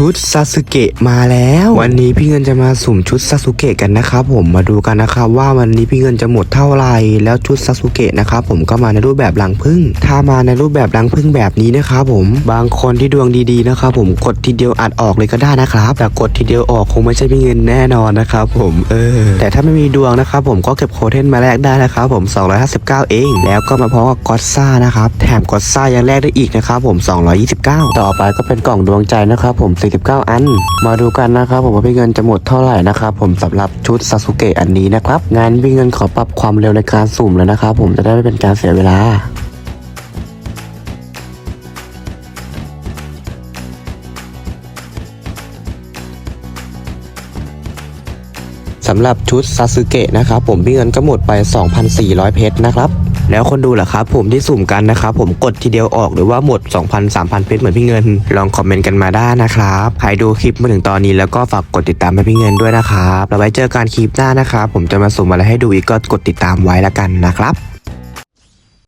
ชุดซาสึเกะมาแล้ว วันนี้พี่เงินจะมาสุ่มชุดซาสึเกะกันนะครับผมมาดูกันนะครับว่าวันนี้พี่เงินจะหมดเท่าไหร่แล้วชุดซาสึเกะนะครับผมก็มาในรูปแบบรังผึ้งถ้ามาในรูปแบบรังผึ้งแบบนี้นะครับผมบางคนที่ดวงดีๆนะครับผมกดทีเดียวอัดออกเลยก็ได้นะครับ แต่กดทีเดียวออกคงไม่ใช่พี่เงินแน่นอนนะครับผมเออแต่ถ้าไม่มีดวงนะครับผมก็เก็บโคเทนมาแลกได้นะครับผม 259 เอง แล้วก็มาพร้อมกับกอตซ่านะครับแถมกอตซ่ายังแลกได้อีกนะครับผม 229 ต่อไปก็เป็นกล่องดวงใจนะครับผม49 อัน มาดูกันนะครับผมว่าพี่เงินจะหมดเท่าไหร่นะครับผมสำหรับชุดซาสุเกะอันนี้นะครับงานพี่เงินขอปรับความเร็วในการสุ่มแล้วนะครับผมจะได้ไม่เป็นการเสียเวลา สำหรับชุดซาสึเกะนะครับผมพี่เงินก็หมดไป 2,400 เพชรนะครับแล้วคนดูล่ะครับผมที่สุ่มกันนะครับผมกดทีเดียวออกหรือว่าหมด 2,000 3,000 เพชรเหมือนพี่เงิน ลองคอมเมนต์กันมาได้นะครับใครดูคลิปมาถึงตอนนี้แล้วก็ฝากกดติดตามให้พี่เงินด้วยนะครับแล้วไว้เจอกันคลิปหน้านะครับผมจะมาสุ่มอะไรให้ดูอีกก็กดติดตามไว้แล้วกันนะครับ